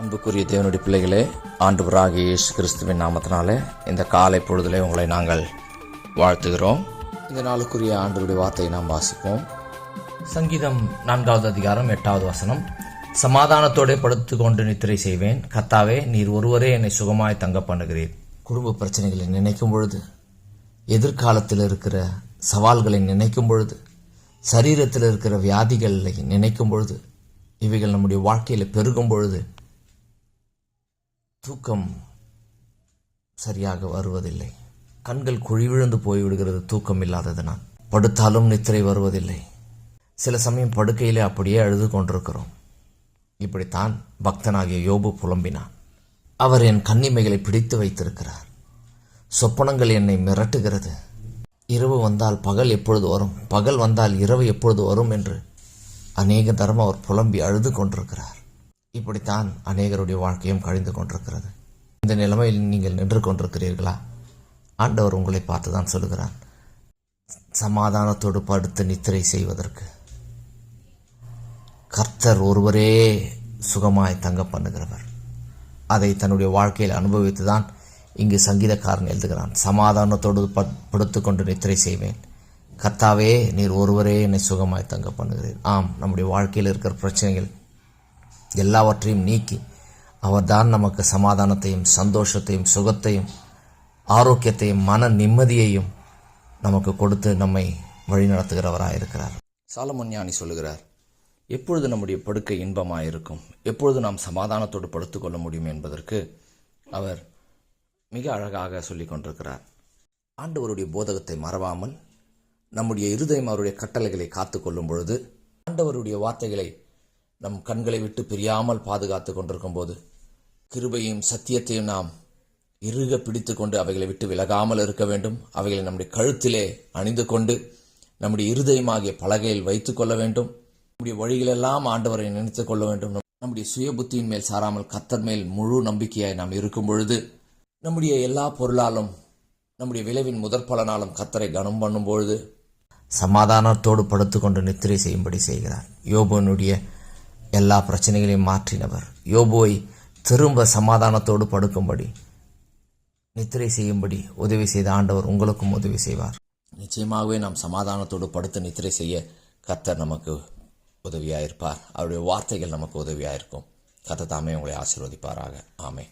அன்புக்குரிய தேவனுடைய பிள்ளைகளே ஆண்டவராக இயேசு கிறிஸ்துவின் நாமத்தினாலே இந்த காலை பொழுதிலே உங்களை நாங்கள் வாழ்த்துகிறோம். இந்த நாளுக்குரிய ஆண்டவருடைய வார்த்தையை நாம் வாசிப்போம். சங்கீதம் நான்காவது அதிகாரம் எட்டாவது வசனம். சமாதானத்தோடே படுத்து கொண்டு நித்திரை செய்வேன். கத்தாவே நீர் ஒருவரே என்னை சுகமாய் தங்க பண்ணுகிறீர். குடும்ப பிரச்சனைகளை நினைக்கும் பொழுது எதிர்காலத்தில் இருக்கிற சவால்களை நினைக்கும் பொழுது சரீரத்தில் இருக்கிற வியாதிகளை நினைக்கும் பொழுது இவைகள் நம்முடைய வாழ்க்கையில் பெருகும் பொழுது தூக்கம் சரியாக வருவதில்லை. கண்கள் குழிவிழுந்து போய்விடுகிறது தூக்கம் இல்லாததனால். படுத்தாலும் நித்திரை வருவதில்லை. சில சமயம் படுக்கையிலே அப்படியே அழுது கொண்டிருக்கிறோம். இப்படித்தான் பக்தனாகிய யோபு புலம்பினான். அவர் என் கன்னிமைகளை பிடித்து வைத்திருக்கிறார். சொப்பனங்கள் என்னை மிரட்டுகிறது. இரவு வந்தால் பகல் எப்பொழுது வரும்? பகல் வந்தால் இரவு எப்பொழுது வரும் என்று அநேக தரம் அவர் புலம்பி அழுது கொண்டிருக்கிறார். இப்படித்தான் அநேகருடைய வாழ்க்கையும் கழிந்து கொண்டிருக்கிறது. இந்த நிலைமையில் நீங்கள் நின்று கொண்டிருக்கிறீர்களா? ஆண்டவர் உங்களை பார்த்து தான் சொல்லுகிறார். சமாதானத்தோடு படுத்து நித்திரை செய்வதற்கு. கர்த்தர் ஒருவரே சுகமாய் தங்க பண்ணுகிறவர். அதை தன்னுடைய வாழ்க்கையில் அனுபவித்து தான் இங்கு சங்கீதக்காரன் எழுதுகிறான். சமாதானத்தோடு படுத்து படுத்துக்கொண்டு நித்திரை செய்வேன். கர்த்தாவே நீர் ஒருவரே என்னை சுகமாய் தங்க பண்ணுகிறேன் ஆம் நம்முடைய வாழ்க்கையில் இருக்கிற பிரச்சனைகள் எல்லாவற்றையும் நீக்கி அவர்தான் நமக்கு சமாதானத்தையும் சந்தோஷத்தையும் சுகத்தையும் ஆரோக்கியத்தையும் மன நிம்மதியையும் நமக்கு கொடுத்து நம்மை வழிநடத்துகிறவராயிருக்கிறார். சாலமன் ஞானி சொல்லுகிறார் எப்பொழுது நம்முடைய படுக்கை இன்பமாக இருக்கும் எப்பொழுது நாம் சமாதானத்தோடு படுத்துக்கொள்ள முடியும் என்பதற்கு அவர் மிக அழகாக சொல்லிக் கொண்டிருக்கிறார். ஆண்டவருடைய போதகத்தை மறவாமல் நம்முடைய இருதயம் அவருடைய கட்டளைகளை காத்து கொள்ளும் பொழுது ஆண்டவருடைய வார்த்தைகளை நம் கண்களை விட்டு பிரியாமல் பாதுகாத்து கொண்டிருக்கும் போது கிருபையும் சத்தியத்தையும் நாம் இறுக பிடித்து கொண்டு அவைகளை விட்டு விலகாமல் இருக்க வேண்டும். அவைகளை நம்முடைய கழுத்திலே அணிந்து கொண்டு நம்முடைய இருதயமாகிய பலகையில் வைத்துக் கொள்ள வேண்டும். நம்முடைய வழிகளெல்லாம் ஆண்டவரை நினைத்துக் கொள்ள வேண்டும். நம்முடைய சுய புத்தியின் மேல் சாராமல் கத்தர் மேல் முழு நம்பிக்கையாய் நாம் இருக்கும் பொழுது நம்முடைய எல்லா பொருளாலும் நம்முடைய விளைவின் முதற் பலனாலும் கத்தரை கனம் பண்ணும் பொழுது சமாதானத்தோடு படுத்துக்கொண்டு நித்திரை செய்யும்படி செய்கிறார். யோபனுடைய எல்லா பிரச்சனைகளையும் மாற்றினவர். யோபுவை திரும்ப சமாதானத்தோடு படுக்கும்படி நித்திரை செய்யும்படி உதவி செய்த ஆண்டவர் உங்களுக்கும் உதவி செய்வார். நிச்சயமாகவே நாம் சமாதானத்தோடு படுத்து நித்திரை செய்ய கர்த்தர் நமக்கு உதவியாயிருப்பார். அவருடைய வார்த்தைகள் நமக்கு உதவியாயிருக்கும். கர்த்தர் தாமே உங்களை ஆசீர்வதிப்பாராக. ஆமே